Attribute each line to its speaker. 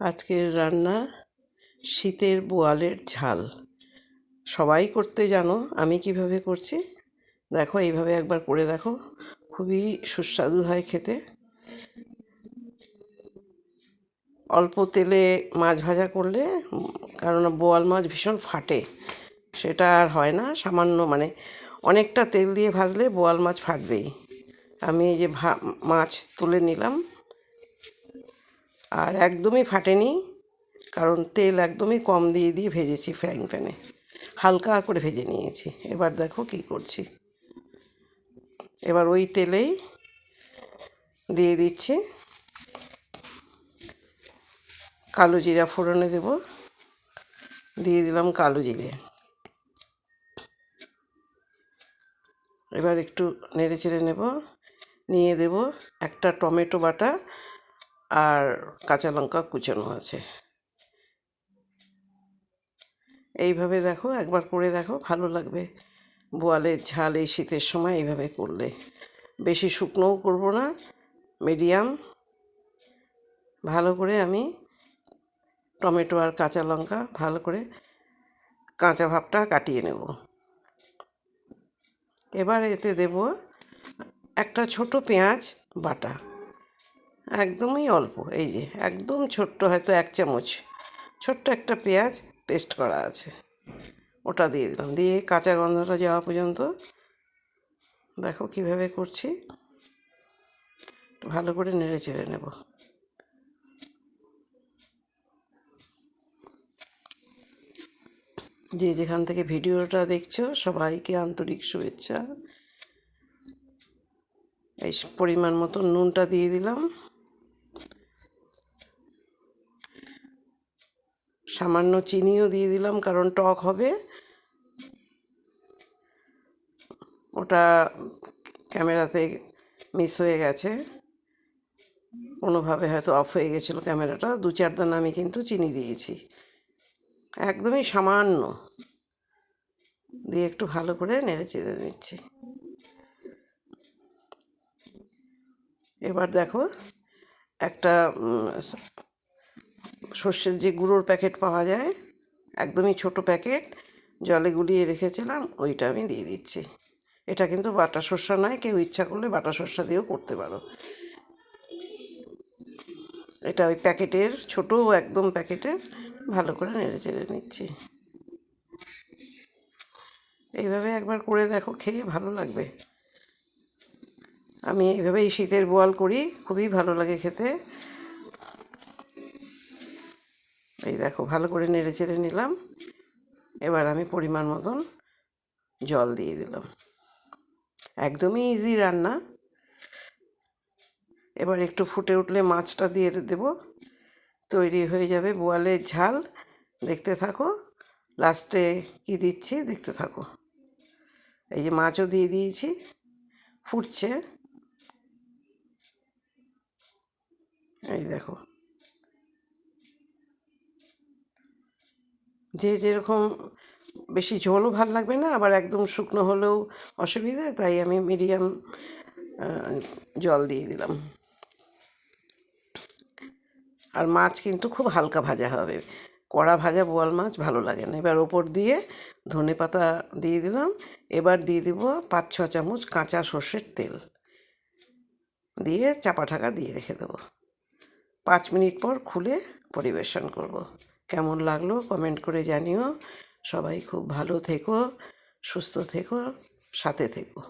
Speaker 1: আজকের রান্না শীতের বোয়ালের ঝাল। সবাই করতে জানো, আমি কীভাবে করছি? দেখো, এইভাবে একবার করে দেখো। খুবই সুস্বাদু হয় খেতে। অল্প তেলে মাছ ভাজা করলে, কারণ বোয়াল মাছ ভীষণ ফাটে। সেটা আর হয় না, সামান্য মানে অনেকটা তেল দিয়ে ভাজলে বোয়াল মাছ ফাটবেই। আমি এই যে ভা, মাছ তুলে নিলাম। আর একদমই ফাটেনি, কারণ তেল একদমই কম দিয়ে দিয়ে ভেজেছি ফ্রাইং প্যানে হালকা করে ভেজে নিয়েছি। এবার দেখো কী করছি। এবার ওই তেলেই দিয়ে দিচ্ছি। কালো জিরা ফোড়নে দেব। দিয়ে দিলাম কালো জিরে। এবার একটু নেড়ে চেড়ে নেব। নিয়ে দেব একটা টমেটো বাটা আর কাঁচা লঙ্কা কুচানো আছে। এইভাবে দেখো, একবার করে দেখো, ভালো লাগবে। বোয়ালের ঝাল এই শীতের সময় এইভাবে করলে। বেশি শুকনোও করব না, মিডিয়াম। ভালো করে আমি টমেটো আর কাঁচা লঙ্কা ভালো করে কাঁচা ভাবটা কাটিয়ে নেব। এবার এতে দেব একটা ছোট পেঁয়াজ বাটা। একদমই অল্প, এই যে একদম ছোট্ট হয়তো এক চামচ। ছোট্ট একটা পেঁয়াজ পেস্ট করা আছে। ওটা দিয়ে দিলাম। দিয়ে কাঁচা গন্ধটা যাওয়া পর্যন্ত দেখো কীভাবে করছি। ভালো করে নেড়ে চেড়ে নেব। যে যেখান থেকে ভিডিওটা দেখছ, সবাইকে আন্তরিক শুভেচ্ছা। এই পরিমাণ মতো নুনটা দিয়ে দিলাম। সামান্য চিনিও দিয়ে দিলাম, কারণ টক হবে। ওটা ক্যামেরাতে মিস হয়ে গেছে। কোনোভাবে হয়তো অফ হয়ে গেছিল ক্যামেরাটা। দু চার দানা আমি কিন্তু চিনি দিয়েছি। একদমই সামান্য। দিয়ে একটু ভালো করে নেড়ে চেড়ে নিচ্ছি। এবার দেখো, একটা সর্ষের যে গুঁড়োর প্যাকেট পাওয়া যায়, একদমই ছোট প্যাকেট, জলে গুলিয়ে রেখেছিলাম, ওইটা আমি দিয়ে দিচ্ছি। এটা কিন্তু বাটা সর্ষা নয়, কেউ ইচ্ছা করলে বাটা সর্ষা দিয়েও করতে পারো। এটা ওই প্যাকেটের, ছোটো একদম প্যাকেটের, ভালো করে নেড়ে চেড়ে নিচ্ছি। এইভাবে একবার করে দেখো, খেয়ে ভালো লাগবে। আমি এইভাবেই শীতের বোয়াল করি, খুবই ভালো লাগে খেতে। এই দেখো, ভালো করে নেড়ে চেড়ে নিলাম। এবার আমি পরিমাণ মতন জল দিয়ে দিলাম। একদমই ইজি রান্না। এবার একটু ফুটে উঠলে মাছটা দিয়ে দেব। তৈরি হয়ে যাবে বোয়ালের ঝাল। দেখতে থাকো লাস্টে কি দিচ্ছি দেখতে থাকো। এই যে মাছও দিয়ে দিয়েছি, ফুটছে। এই দেখো যে যেরকম বেশি ঝোলও ভালো লাগবে না, আবার একদম শুকনো হলেও অসুবিধা, তাই আমি মিডিয়াম জল দিয়ে দিলাম। আর মাছ কিন্তু খুব হালকা ভাজা হবে। কড়া ভাজা বোয়াল মাছ ভালো লাগে না। এবার ওপর দিয়ে ধনে পাতা দিয়ে দিলাম। এবার দিয়ে দিব পাঁচ ছ চামচ কাঁচা সর্ষের তেল। দিয়ে চাপা ঢাকা দিয়ে রেখে দেবো। পাঁচ মিনিট পর খুলে পরিবেশন করব। কেমন লাগল কমেন্ট করে জানিও। সবাই খুব ভালো থেকো সুস্থ থেকো সাথে থেকো।